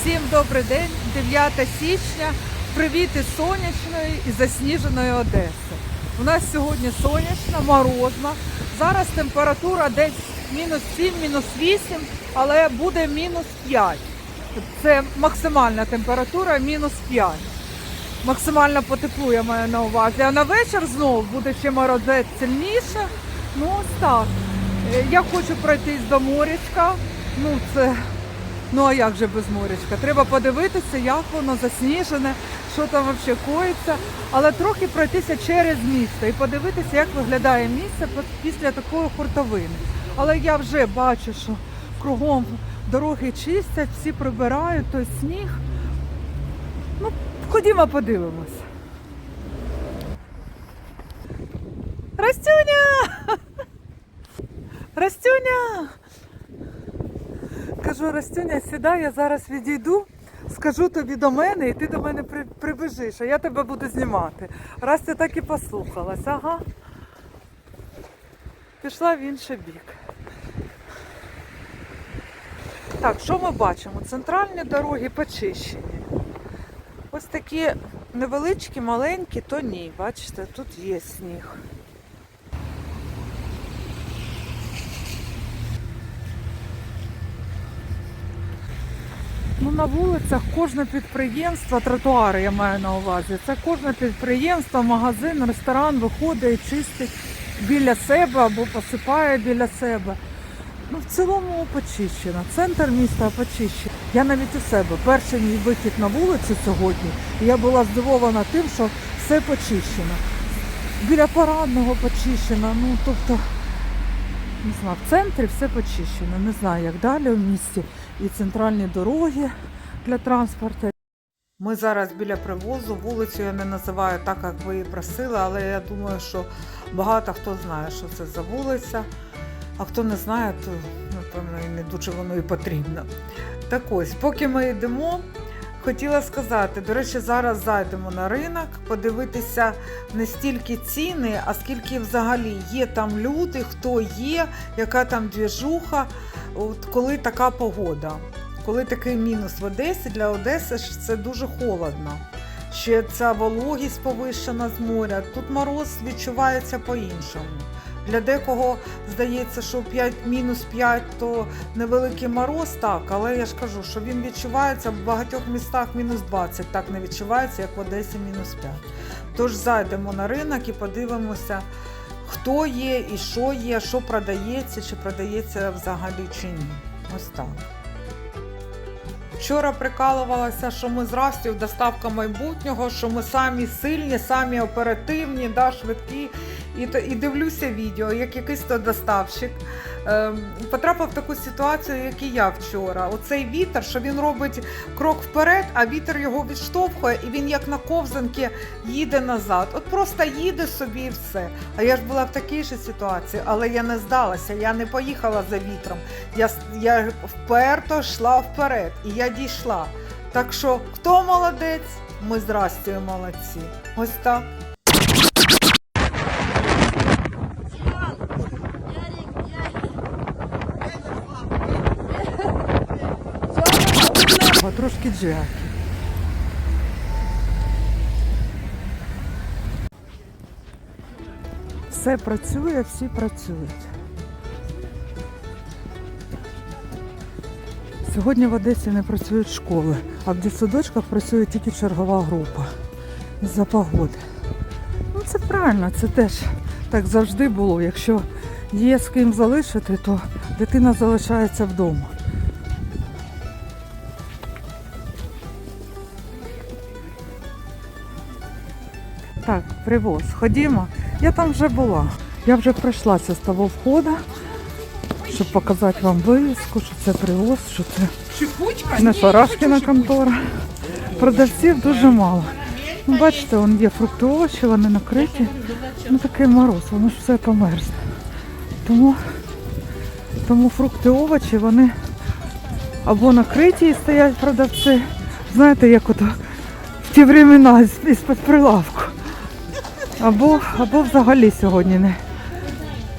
Всім добрий день, 9 січня. Привіт із сонячної і засніженої Одеси. У нас сьогодні сонячно, морозно. Зараз температура десь мінус 7, мінус 8, але буде мінус 5. Це максимальна температура мінус 5. Максимально потеплу я маю на увазі. А на вечір знову буде ще морозець сильніше. Ну ось так. Е, Я хочу пройтись до морячка. Ну це Ну а як же без морячка? Треба подивитися, як воно засніжене, що там взагалі коїться, але трохи пройтися через місто і подивитися, як виглядає місце після такої хуртовини. Але я вже бачу, що кругом дороги чистять, всі прибирають той сніг. Ну, ходімо подивимось. Растюня! Растюня! Кажу, Растюня, сідай, я зараз відійду, скажу тобі до мене, і ти до мене при, прибіжиш, а я тебе буду знімати. Растя так і послухалась, ага. Пішла в інший бік. Так, що ми бачимо? Центральні дороги почищені. Ось такі невеличкі, маленькі, то ні. Бачите, тут є сніг. Ну, на вулицях кожне підприємство, тротуари я маю на увазі. Це кожне підприємство, магазин, ресторан виходить і чистить біля себе або посипає біля себе. Ну, в цілому почищено. Центр міста почищений. Я навіть у себе. Перший мій вихід на вулицю сьогодні, і я була здивована тим, що все почищено. Біля парадного почищено. Ну, тобто, не знаю, в центрі все почищено. Не знаю, як далі в місті. І центральні дороги для транспорту. Ми зараз біля привозу. Вулицю я не називаю так, як ви її просили, але я думаю, що багато хто знає, що це за вулиця. А хто не знає, то напевно і не дуже воно і потрібно. Так ось, поки ми йдемо, хотіла сказати, до речі, зараз зайдемо на ринок, подивитися не стільки ціни, а скільки взагалі є там люди, хто є, яка там двіжуха, от коли така погода. Коли такий мінус в Одесі, для Одеси це дуже холодно. Ще ця вологість повищена з моря. Тут мороз відчувається по-іншому. Для декого здається, що 5, мінус 5 то невеликий мороз, так, але я ж кажу, що він відчувається в багатьох містах мінус 20, так не відчувається, як в Одесі мінус 5. Тож зайдемо на ринок і подивимося, хто є і що є, що продається, чи продається взагалі чи ні. Ось так. Вчора прикалувалася, що ми з доставка майбутнього, що ми самі сильні, самі оперативні, да, швидкі. І, то- і дивлюся відео, як якийсь то доставщик потрапив в таку ситуацію, як і я вчора. Оцей вітер, що він робить крок вперед, а вітер його відштовхує, і він як на ковзанки їде назад. От просто їде собі і все. А я ж була в такій же ситуації, але я не здалася, я не поїхала за вітром. Я, я вперто йшла вперед, і я дійшла. Так що, хто молодець? Ми з молодці. Ось так. Трошки джеки. Все працює, всі працюють. Сьогодні в Одесі не працюють школи, а в дитсадочках працює тільки чергова група з-за погоди. Ну це правильно, це теж так завжди було. Якщо є з ким залишити, то дитина залишається вдома. Привоз. Ходімо. Я там вже була. Я вже пройшлася з того входу, щоб показати вам вивіску, що це привоз, що це не Шарашкіна контора. Продавців дуже мало. Ну, бачите, вон є фрукти овочі, вони накриті. Ну такий мороз, воно ж все померзне. Тому, тому фрукти овочі, вони або накриті і стоять продавці. Знаєте, як ото в ті времена з- із-під прилавку. Або, або взагалі сьогодні не,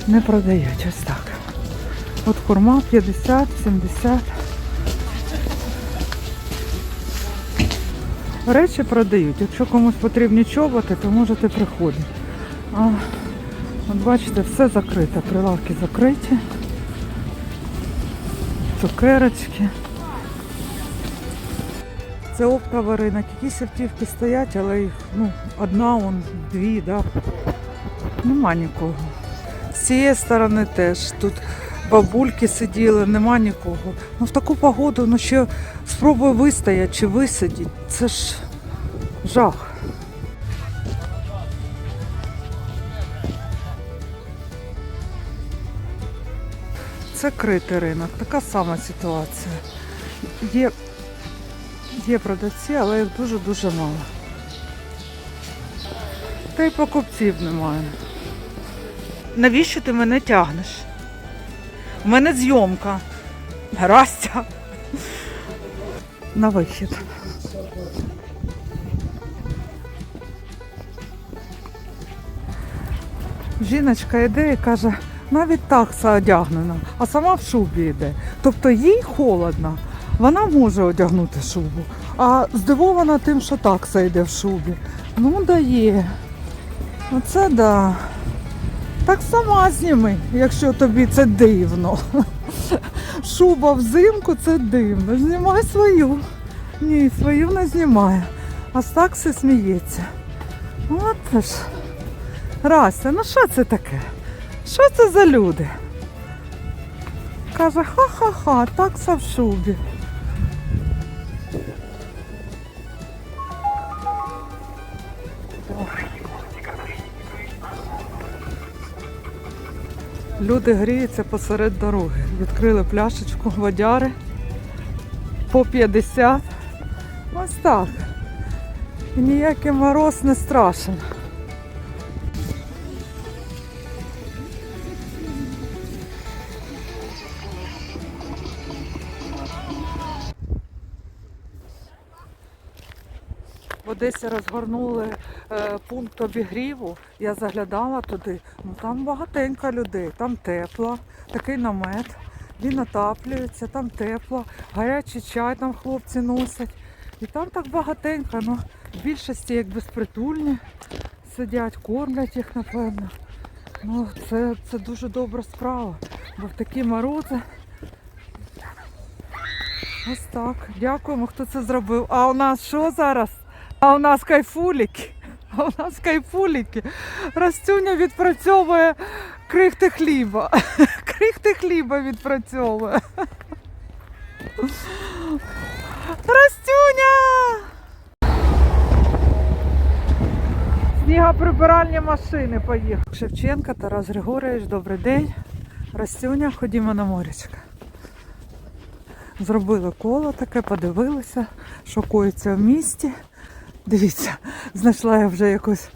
не продають. Ось так. От хурма 50, 70. речі продають. Якщо комусь потрібні чоботи, то можете приходити. А, от бачите, все закрите. Прилавки закриті. Цукерочки. Це оптовий ринок. Якісь автівки стоять, але їх ну, одна, он, дві, да. Нема нікого. З цієї сторони теж. Тут бабульки сиділи, нема нікого. Ну в таку погоду ну ще спробуй вистояти чи висидіти. Це ж жах. Це критий ринок, така сама ситуація. Є, є продавці, але їх дуже-дуже мало. Та й покупців немає. Навіщо ти мене тягнеш? У мене зйомка. Растя. На вихід. Жіночка йде і каже, навіть такса одягнена, а сама в шубі йде. Тобто їй холодно, вона може одягнути шубу, а здивована тим, що такса йде в шубі. Ну, дає. Оце да. Так сама зніми, якщо тобі це дивно. Шуба взимку це дивно. Знімай свою. Ні, свою не знімає. А з такси сміється. От ж. Рася, ну що це таке? Що це за люди? Каже, ха-ха-ха, такса в шубі. Люди гріються посеред дороги. Відкрили пляшечку водяри по 50. Ось так. І ніякий мороз не страшен. В Одесі розгорнули е, пункт обігріву. Я заглядала туди. Ну там багатенько людей, там тепло, такий намет. Він отаплюється, там тепло, гарячий чай там хлопці носять. І там так багатенько, ну в більшості як безпритульні сидять, кормлять їх, напевно. Ну, це, це дуже добра справа. Бо в такі морози. Ось так. Дякуємо, хто це зробив. А у нас що зараз? А у нас кайфуліки. А у нас кайфуліки. Растюня відпрацьовує крихти хліба. Крихти хліба відпрацьовує. Растюня! Снігоприбиральні машини поїхали. Шевченка, Тарас Григорович, добрий день. Растюня, ходімо на морячка. Зробили коло таке, подивилися, що коїться в місті. Дивіться, знайшла я вже якусь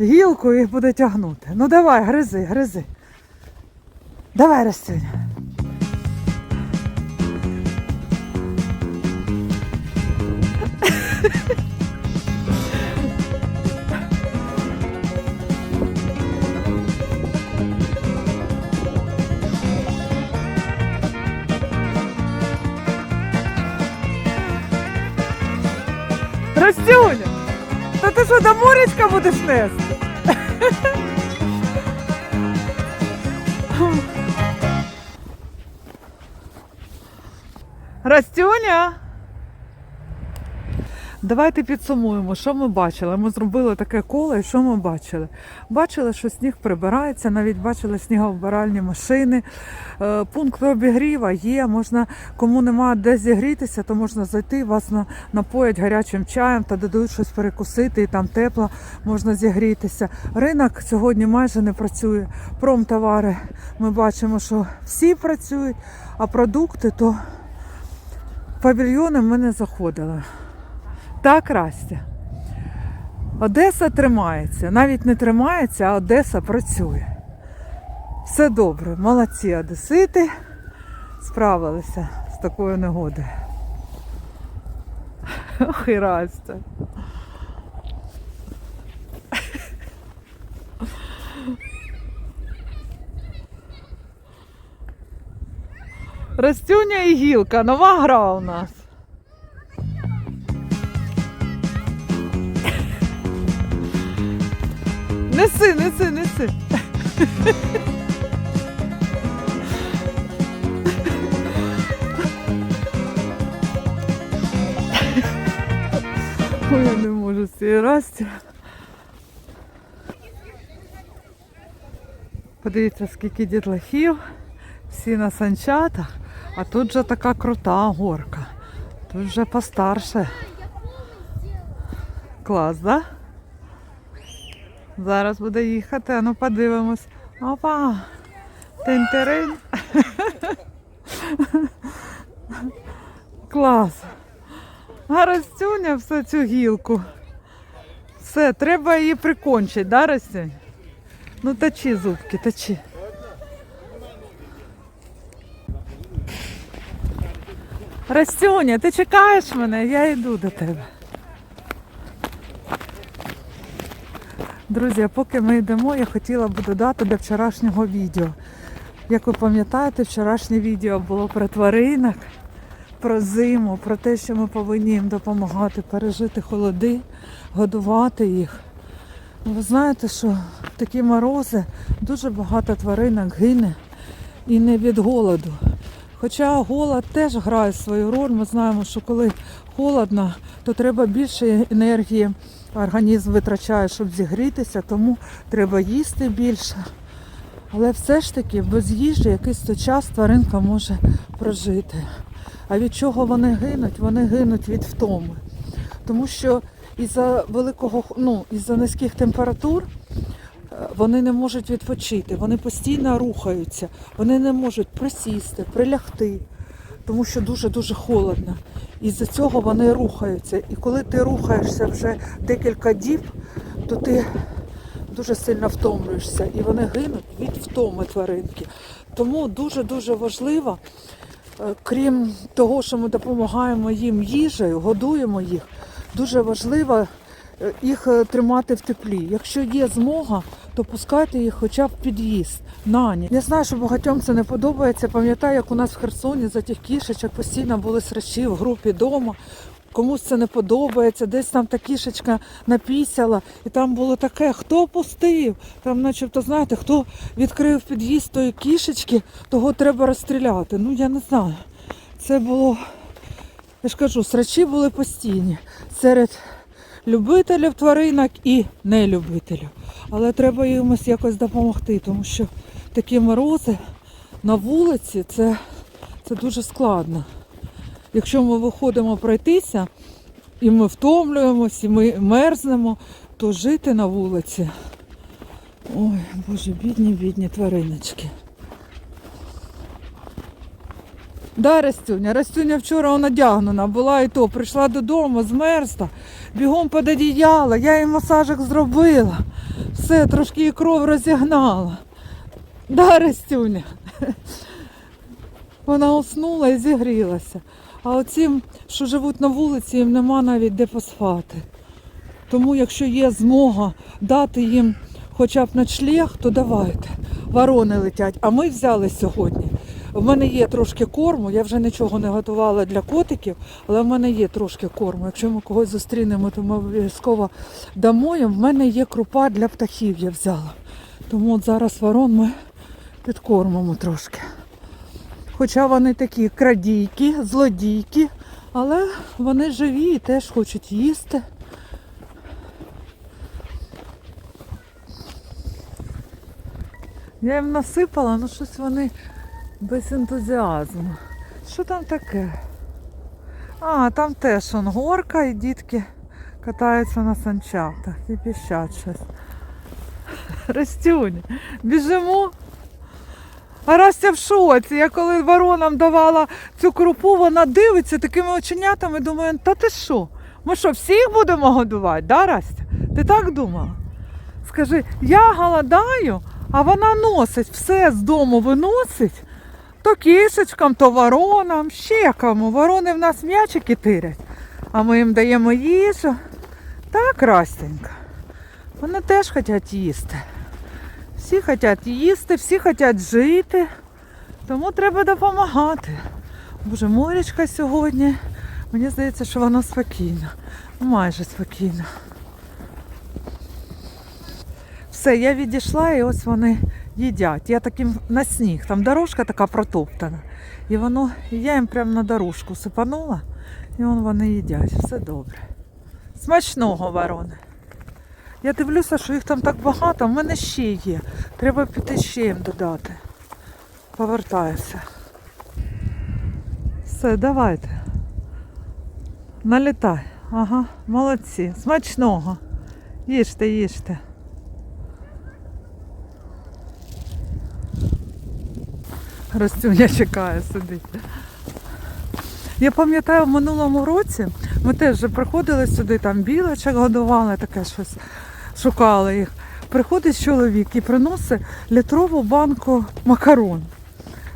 гілку і буде тягнути. Ну давай, гризи, гризи. Давай, Растюня. Будеш нести? Растюня! Давайте підсумуємо, що ми бачили. Ми зробили таке коло і що ми бачили. Бачили, що сніг прибирається, навіть бачили снігообиральні машини. Е, Пункт обігріва є. Можна, кому нема де зігрітися, то можна зайти, вас напоять гарячим чаєм та дадуть щось перекусити, і там тепло, можна зігрітися. Ринок сьогодні майже не працює. Промтовари ми бачимо, що всі працюють, а продукти то павільйони ми не заходили. Так, Растя. Одеса тримається. Навіть не тримається, а Одеса працює. Все добре, молодці одесити. Справилися з такою негодою. Ох і. Растюня і гілка, нова гра у нас. Неси, неси, неси. Ой, не можу цієї расті. Подивіться, скільки дітлахів, всі на санчатах, а тут же така крута горка. Тут вже постарше. Клас, да? Зараз буде їхати, а ну подивимось. Опа! Тин-тирин. Клас. А Растюня все цю гілку. Все, треба її прикончити, да, Растюнь? Ну точи зубки, точи. Растюня, ти чекаєш мене, я йду до тебе. Друзі, поки ми йдемо, я хотіла би додати до вчорашнього відео. Як ви пам'ятаєте, вчорашнє відео було про тваринок, про зиму, про те, що ми повинні їм допомагати пережити холоди, годувати їх. Ви знаєте, що такі морози дуже багато тваринок гине і не від голоду. Хоча голод теж грає свою роль. Ми знаємо, що коли холодно, то треба більше енергії організм витрачає, щоб зігрітися, тому треба їсти більше. Але все ж таки без їжі якийсь то час тваринка може прожити. А від чого вони гинуть? Вони гинуть від втоми. Тому що із-за великого, ну, із-за низьких температур вони не можуть відпочити, вони постійно рухаються, вони не можуть присісти, прилягти, тому що дуже-дуже холодно. І з-за цього вони рухаються. І коли ти рухаєшся вже декілька діб, то ти дуже сильно втомлюєшся. І вони гинуть від втоми тваринки. Тому дуже-дуже важливо, е, крім того, що ми допомагаємо їм їжею, годуємо їх, дуже важливо е, їх е, тримати в теплі. Якщо є змога, то пускайте їх хоча б під'їзд на ніч. Я знаю, що багатьом це не подобається. Пам'ятаю, як у нас в Херсоні за тих кішечок постійно були срачі в групі вдома. Комусь це не подобається, десь там та кішечка напісяла, і там було таке, хто пустив? Там, начебто, знаєте, хто відкрив під'їзд тої кішечки, того треба розстріляти. Ну я не знаю. Це було, я ж кажу, срачі були постійні серед любителів тваринок і нелюбителів. Але треба їм якось допомогти, тому що такі морози на вулиці це, це дуже складно. Якщо ми виходимо пройтися, і ми втомлюємось, і ми мерзнемо, то жити на вулиці. Ой, боже, бідні, бідні твариночки. Да, Растюня, Растюня вчора надягнена була і то, прийшла додому, змерзла, бігом під одіяло, я їй масажик зробила. Все, трошки її кров розігнала. Да, Растюня. Вона уснула і зігрілася. А оцім, що живуть на вулиці, їм нема навіть де поспати. Тому, якщо є змога дати їм хоча б ночлег, то давайте. Ворони летять. А ми взяли сьогодні. В мене є трошки корму, я вже нічого не готувала для котиків, але в мене є трошки корму. Якщо ми когось зустрінемо, то ми обов'язково дамо їм. В мене є крупа для птахів, я взяла. Тому от зараз ворон ми підкормимо трошки. Хоча вони такі крадійки, злодійки, але вони живі і теж хочуть їсти. Я їм насипала, ну щось вони без ентузіазму. Що там таке? А, там теж он горка і дітки катаються на санчатах і піщать щось. Растюня, біжимо. А Растя в шоці. Я коли воронам давала цю крупу, вона дивиться такими оченятами, думає, та ти що? Ми що, всіх будемо годувати, да, Растя? Ти так думала? Скажи, я голодаю, а вона носить все з дому виносить. То кішечкам, то воронам, ще кому. Ворони в нас м'ячики тирять, а ми їм даємо їжу. Так, Растенька. Вони теж хочуть їсти. Всі хочуть їсти, всі хочуть жити. Тому треба допомагати. Боже, морячка сьогодні. Мені здається, що воно спокійно. Майже спокійно. Все, я відійшла і ось вони їдять. Я таким на сніг, там дорожка така протоптана. І воно, я їм прямо на дорожку сипанула, і вон вони їдять. Все добре. Смачного ворони. Я дивлюся, що їх там так багато, в мене ще є. Треба піти ще їм додати. Повертаюся. Все, давайте. Налітай. Ага, молодці. Смачного. Їжте, їжте. Ростюня чекає, сидить. Я пам'ятаю, в минулому році ми теж вже приходили сюди, там білочок годували, таке щось шукали їх. Приходить чоловік і приносить літрову банку макарон.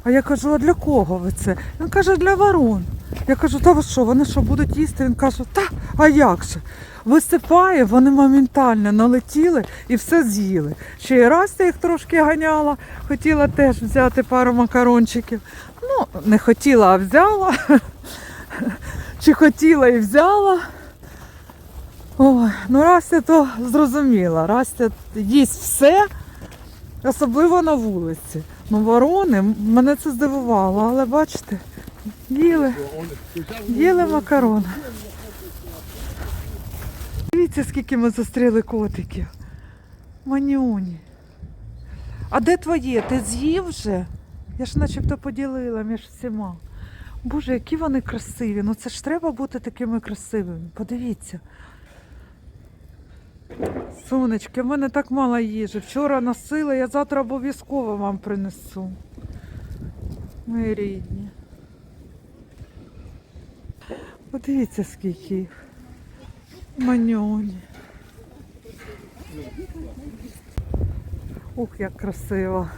А я кажу, а для кого ви це? Він каже, для ворон. Я кажу, та ви що, вони що будуть їсти? Він каже, та, а як же? Висипає, вони моментально налетіли і все з'їли. Ще й раз я їх трошки ганяла, хотіла теж взяти пару макарончиків. Ну, не хотіла, а взяла. Чи хотіла і взяла. Ой, ну Растя то зрозуміла. Растя їсть все, особливо на вулиці. Ну, ворони, мене це здивувало, але бачите, їли, їли макарони. Дивіться, скільки ми зустріли котиків. Манюні. А де твоє? Ти з'їв вже? Я ж начебто поділила між всіма. Боже, які вони красиві. Ну це ж треба бути такими красивими. Подивіться. Сонечки, в мене так мало їжі. Вчора носила, я завтра обов'язково вам принесу. Мої рідні. Подивіться, скільки їх. Маньоні. Ух, як красиво.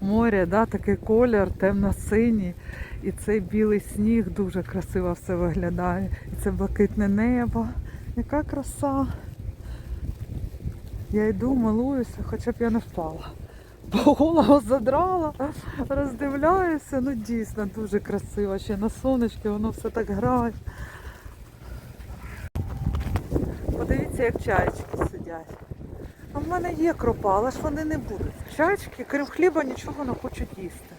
Море, да, такий колір, темно-синій. І цей білий сніг дуже красиво все виглядає. І це блакитне небо. Яка краса. Я йду, милуюся, хоча б я не впала. Голову задрала, роздивляюся. Ну дійсно дуже красиво. Ще на сонечки воно все так грає. Подивіться, як чаєчки сидять. А в мене є кропа, але ж вони не будуть. Чайчики, крім хліба, нічого не хочуть їсти.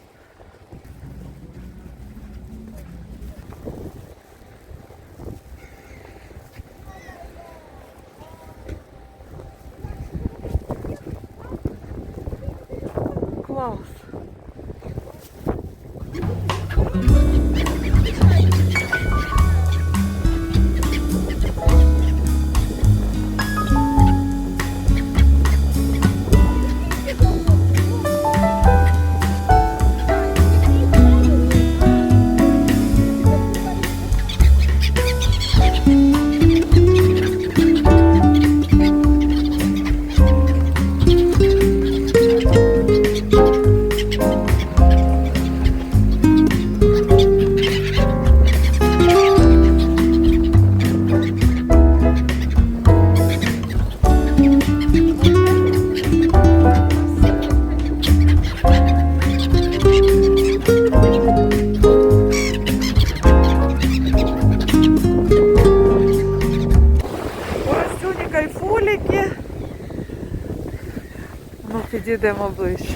Підійдемо ближче.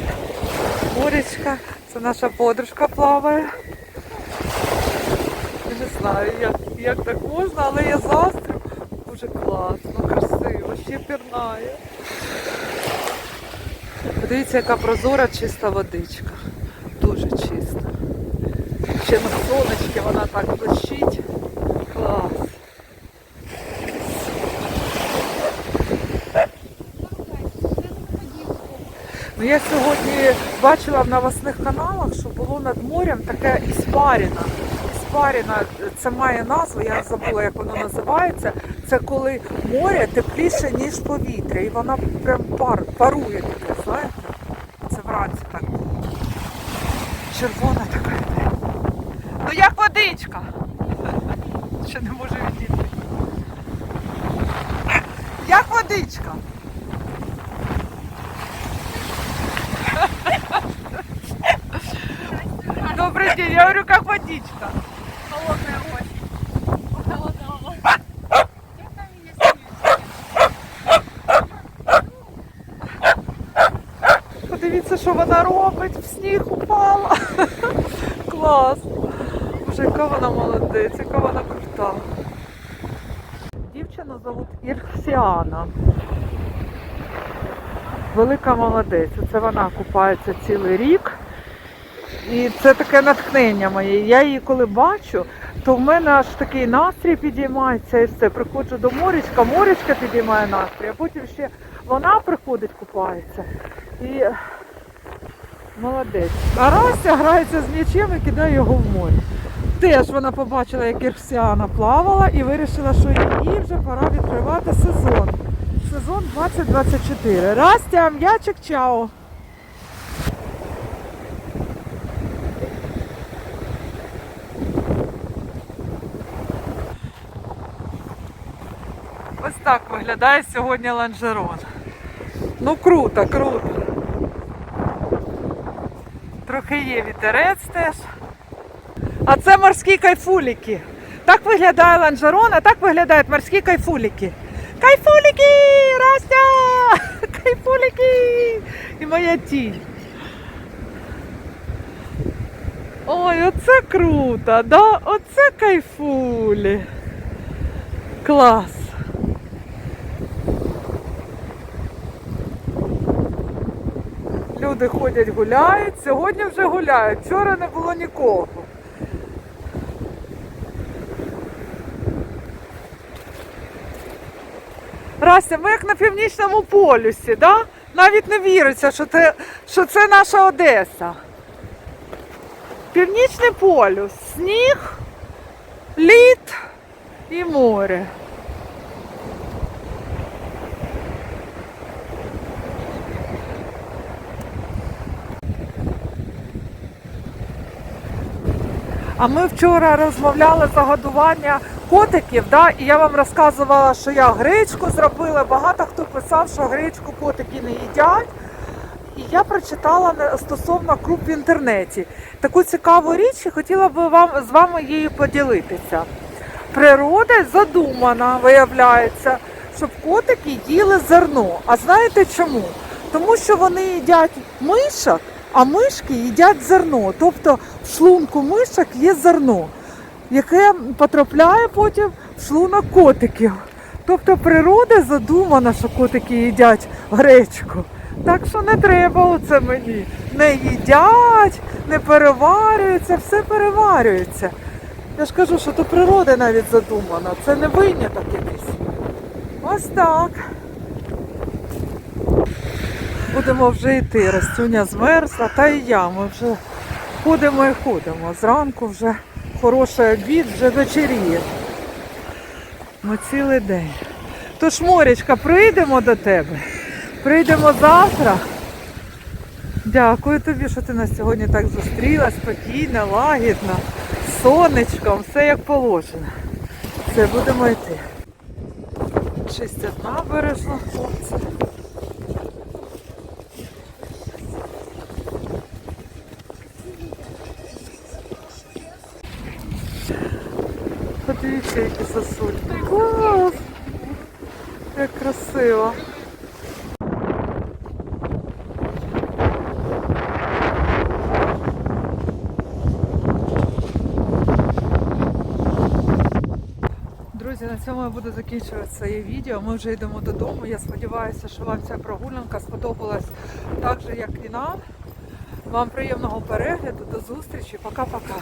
Муречка, це наша подружка плаває. Не знаю, як, як так можна, але я заздрю. Дуже класно, красиво, ще пірнає. Подивіться, яка прозора чиста водичка. Дуже чиста. Ще на сонечки вона так блищить. Клас. Ну, я сьогодні бачила в новосних каналах, що було над морем таке іспаріна. Іспаріна, це має назву, я забула, як воно називається. Це коли море тепліше, ніж повітря. І вона прям пар, парує таке, знаєте? Це вранці так. Червона така. Ну як водичка. Ще не можу відійти. Як водичка. День, я говорю, как водичка. Холодная очень. Похолодало. Це що вона робить? В сніг упала. Клас. Боже, яка вона молодець, яка вона крута. Дівчину зовут Ірксіана. Велика молодець. Це вона купається цілий рік. І це таке натхнення моє. Я її коли бачу, то в мене аж такий настрій підіймається і все. Приходжу до морячка, морячка підіймає настрій, а потім ще вона приходить, купається. І молодець. А Растя грається з м'ячем і кидає його в море. Теж вона побачила, як Ірсіана плавала і вирішила, що їй вже пора відкривати сезон. Сезон 2024. Растя, м'ячик, чао! Так виглядає сьогодні ланжерон. Ну круто, круто. Трохи є вітерець теж. А це морські кайфуліки. Так виглядає ланжерон, а так виглядають морські кайфуліки. Кайфуліки! Растя! Кайфуліки! І моя тінь. Ой, оце круто, да? Оце кайфулі. Клас. Люди ходять, гуляють. Сьогодні вже гуляють. Вчора не було нікого. Растя, ми як на північному полюсі, да? Навіть не віриться, що це, що це наша Одеса. Північний полюс, сніг, лід і море. А ми вчора розмовляли за годування котиків, да? і я вам розказувала, що я гречку зробила. Багато хто писав, що гречку котики не їдять. І я прочитала стосовно круп в інтернеті. Таку цікаву річ і хотіла би вам з вами її поділитися. Природа задумана, виявляється, щоб котики їли зерно. А знаєте чому? Тому що вони їдять мишок, а мишки їдять зерно. Тобто в шлунку мишок є зерно, яке потрапляє потім в шлунок котиків. Тобто природа задумана, що котики їдять гречку. Так що не треба оце мені. Не їдять, не переварюється, все переварюється. Я ж кажу, що то природа навіть задумана. Це не виняток якийсь. Ось так. Будемо вже йти. Растюня змерзла, та і я. Ми вже ходимо і ходимо. Зранку вже хороший обід, вже вечеріє. Ми цілий день. Тож, Морячка, прийдемо до тебе. Прийдемо завтра. Дякую тобі, що ти нас сьогодні так зустріла, спокійна, лагідна, з сонечком, все як положено. Все, будемо йти. Чистять набережну хлопці. Подивіться, які сосульки. Клас! Як красиво. Друзі, на цьому я буду закінчувати своє відео. Ми вже йдемо додому. Я сподіваюся, що вам ця прогулянка сподобалась так же, як і нам. Вам приємного перегляду, до зустрічі. Пока-пока.